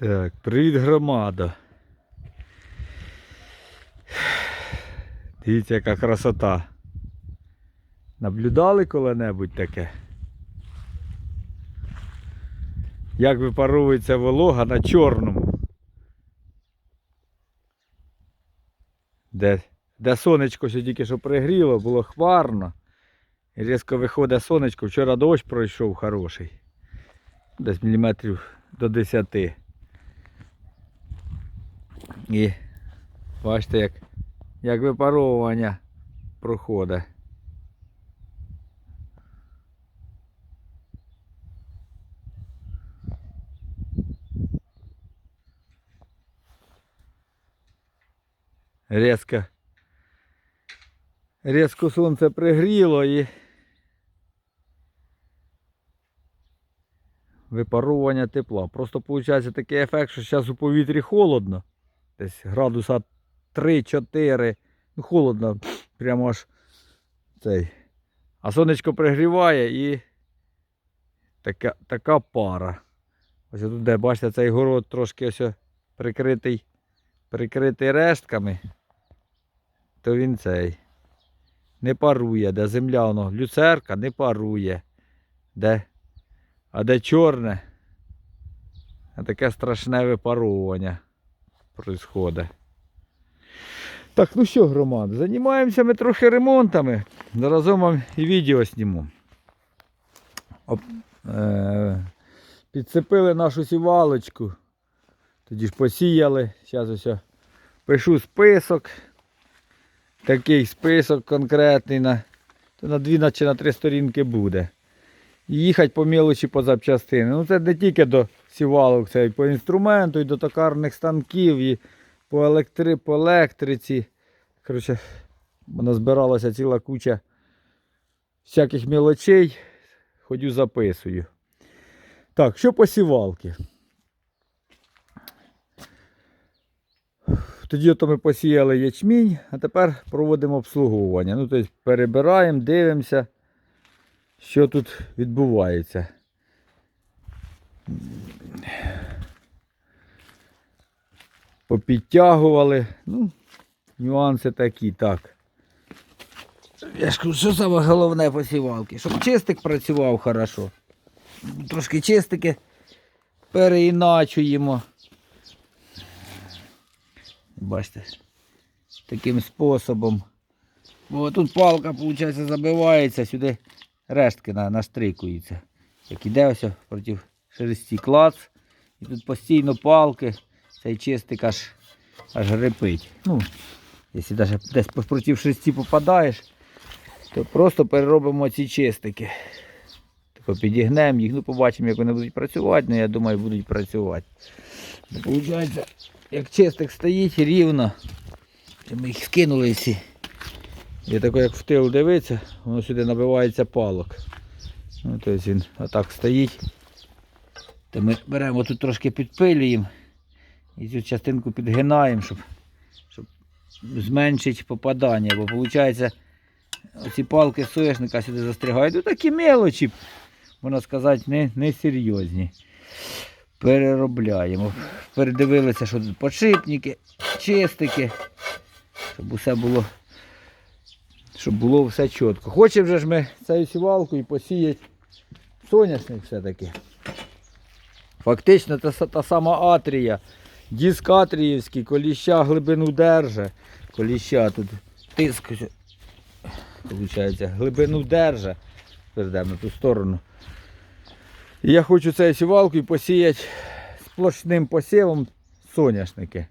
Так, привіт громада. Дивіться, яка красота. Наблюдали коли-небудь таке? Як випаровується волога на чорному. Де, де сонечко ще тільки що пригріло, було хмарно. Різко виходить сонечко. Вчора дощ пройшов хороший. Десь міліметрів до 10. І бачите, як, як випаровування проходить. Резко, резко сонце пригріло і випаровування тепла. Просто виходить такий ефект, що зараз у повітрі холодно. Десь градуса 3-4. Ну, холодно, прямо аж цей. А сонечко пригріває і така, така пара. Ось тут, де бачите, цей город трошки ось прикритий, прикритий рештками, то він цей не парує, де земля воно, люцерка не парує. Де, а де чорне, таке страшне випаровування происходить. Так, ну що, громада, займаємося ми трохи ремонтами. Заразом вам і відео зніму. Оп, е, підцепили нашу сівалочку. Тоді ж посіяли. Зараз ось пишу список. Такий список конкретний на, на дві на- чи на три сторінки буде. І їхати по мілочі по запчастини. Ну це не тільки до сівалок, це і по інструменту, і до токарних станків, і по, електри, по електриці. Коротше, вона збиралася ціла куча всяких мілочей. Ходю записую. Так, що по сівалки? Тоді ото ми посіяли ячмінь, а тепер проводимо обслуговування. Ну, тобто перебираємо, дивимося, що тут відбувається. Попідтягували. Ну, нюанси такі, так. Я ж кажу, що саме головне посівалки? Щоб чистик працював хорошо. Трошки чистики переіначуємо. Бачите, таким способом. Бо тут палка, виходить, забивається, сюди рештки на, наштрикуються. Як іде ось проти шерсті клац. І тут постійно палки, цей чистик аж, аж грипить. Ну, якщо навіть десь проти шерсті попадаєш, то просто переробимо ці чистики. Тако підігнемо їх, ну побачимо, як вони будуть працювати, ну я думаю, будуть працювати. Виходить, як чистик стоїть рівно, ми їх скинули всі. І тако як в тил дивиться, воно сюди набивається палок. Ну, тобто він отак стоїть. То ми беремо тут трошки підпилюємо і цю частинку підгинаємо, щоб, щоб зменшити попадання. Бо виходить, оці палки соняшника сюди застрягають. Ну такі мелочі, можна сказати, не, не серйозні. Переробляємо. Передивилися, що тут подшипники, чистики, щоб усе було, щоб було все чітко. Хочемо вже ж ми цією сівалкою посіяти соняшник все-таки. Фактично це та сама атрія. Диск атріївський, коліща глибину держа. Коліща тут тиск. Виходить, глибину держа. Перейдемо на ту сторону. Я хочу цією сівалкою посіяти сплошним посівом соняшники.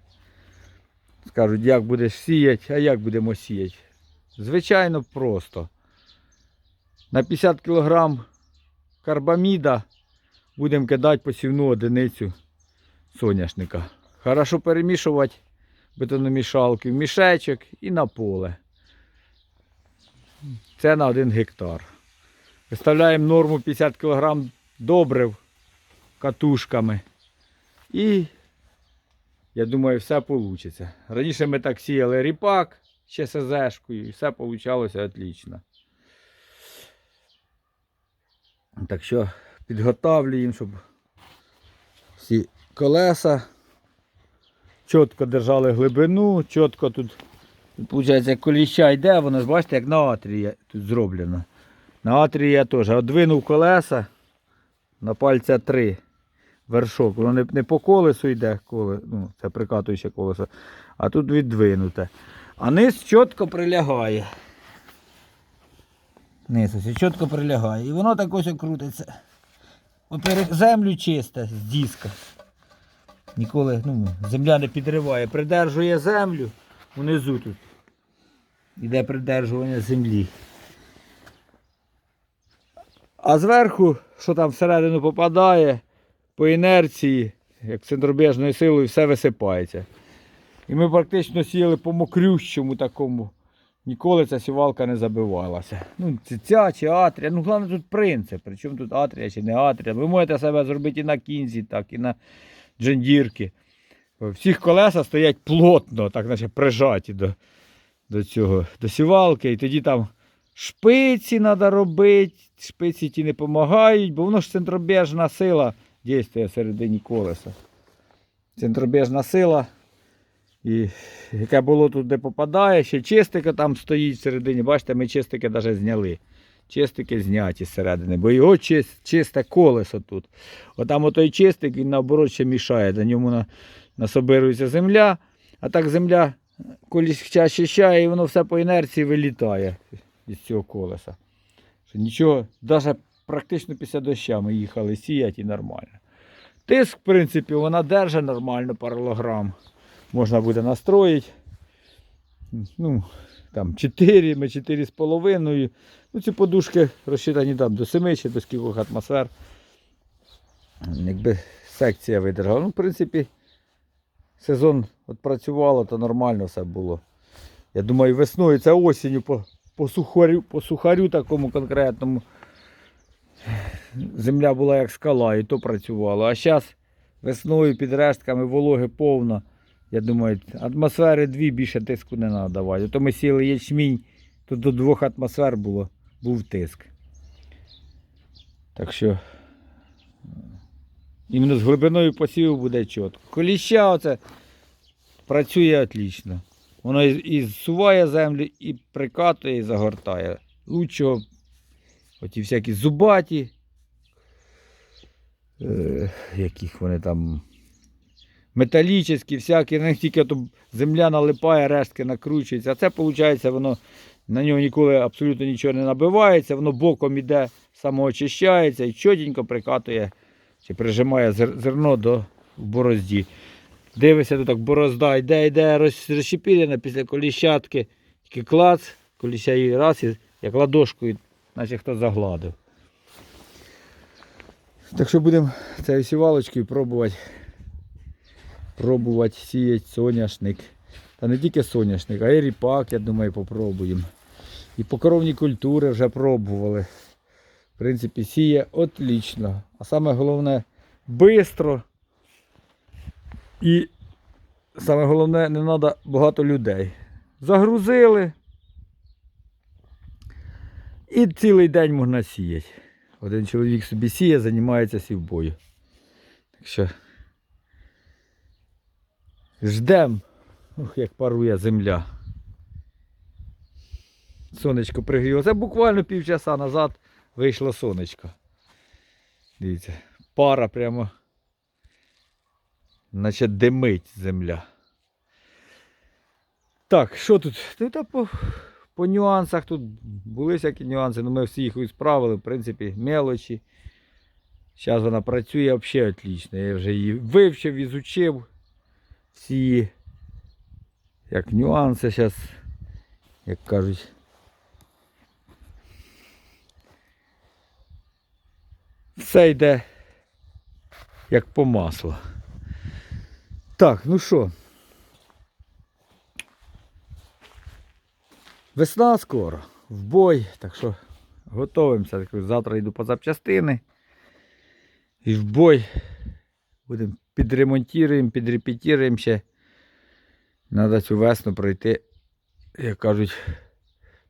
Скажуть, як будеш сіяти, а як будемо сіяти. Звичайно, просто. На 50 кг карбаміда будемо кидати посівну одиницю соняшника. Хорошо перемішувати бетономішалки в мішечок і на поле. Це на 1 гектар. Виставляємо норму 50 кг добрив катушками. І я думаю, все вийде. Раніше ми так сіяли ріпак ще СЗшкою, і все вийшло отлично. Так що підготавлюємо, щоб всі колеса. Чітко держали глибину, чітко тут, виходить, коліща йде, воно, бачите, як на атрії тут зроблено. На атрії я теж одвинув колеса на пальця 3 вершок. Воно не, не по колесу йде, коле, ну, це прикатуюче колесо, а тут віддвинуте. А низ чітко прилягає. Низ чітко прилягає. І воно так ось крутиться. Во-первых, землю чисте з диска. Ніколи ну, земля не підриває. Придержує землю внизу тут. Іде придержування землі. А зверху, що там всередину попадає, по інерції, як центробіжною силою, все висипається. І ми практично сіяли по мокрющому такому. Ніколи ця сівалка не забивалася. Ну, ця чи атрія. Ну, головне тут принцип. Причому тут атрія чи не атрія. Ви можете себе зробити і на кінзі, так, і на джендірки. Всіх колеса стоять плотно, так наче прижаті до, до цього, до сівалки. І тоді там шпиці треба робити. Шпиці ті не допомагають, бо воно ж центробіжна сила дійствує всередині колеса. Центробіжна сила. І яке було тут, де попадає, ще чистика там стоїть всередині. Бачите, ми чистики навіть зняли. Чистики зняті зсередини, бо його чис- чисте колесо тут. Отам отой чистик, він наоборот ще мішає. На ньому на, насобирується земля, а так земля колись щащає і воно все по інерції вилітає із цього колеса. Що нічого, навіть практично після доща ми їхали сіяти і нормально. Тиск, в принципі, вона держить нормально паралограм можна буде настроїти. Ну, там 4, ми 4,5. Ну, ці подушки розчитані там до 7 чи до скількох атмосфер. Якби секція видержала. Ну, в принципі, сезон відпрацювало, то нормально все було. Я думаю, весною це осінню по, по, сухарю, по сухарю такому конкретному. Земля була як скала, і то працювало. А зараз весною під рештками вологи повно. Я думаю, атмосфери дві більше тиску не треба давати. То ми сіли ячмінь, то до двох атмосфер було, був тиск. Так що е, іменно з глибиною посіву буде чітко. Коліща оце працює отлично. Воно і, зсуває землю, і прикатує, і загортає. Лучшого, оті всякі зубаті, е, яких вони там металічні, всякі, на них тільки то земля налипає, рештки накручуються. А це виходить, воно на нього ніколи абсолютно нічого не набивається, воно боком іде, самоочищається і чотенько прикатує чи прижимає зерно до борозді. Дивишся, тут так борозда йде, йде, роз- розщепірена після коліщатки, тільки клац, коліща її раз, як ладошкою, наче хто загладив. Так що будемо цією сівалочкою пробувати пробувати сіяти соняшник. Та не тільки соняшник, а й ріпак, я думаю, попробуємо. І покровні культури вже пробували. В принципі, сіє отлично. А саме головне швидко. І саме головне, не треба багато людей. Загрузили. І цілий день можна сіяти. Один чоловік собі сіє, займається сівбою. Так що Ждем, Ух, як парує земля. Сонечко пригріло. Це буквально півчаса назад вийшло сонечко. Дивіться, пара прямо. Наче димить земля. Так, що тут? Тут а по, по нюансах тут були всякі нюанси, але ми всі їх справили, в принципі, мелочі. Зараз вона працює взагалі отлично. Я вже її вивчив, ізучив всі як нюанси зараз, як кажуть. Все йде як по маслу. Так, ну що. Весна скоро, в бой, так що готуємося. Завтра йду по запчастини. І в бой будемо підремонтуємо, підрепетіруємо ще. Треба цю весну пройти, як кажуть,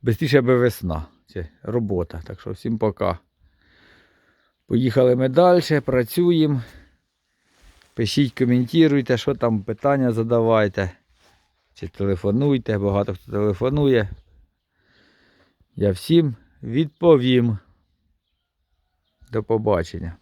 швидше аби весна. Це робота. Так що всім пока. Поїхали ми далі, працюємо. Пишіть, коментуйте, що там питання задавайте. Чи телефонуйте, багато хто телефонує. Я всім відповім. До побачення.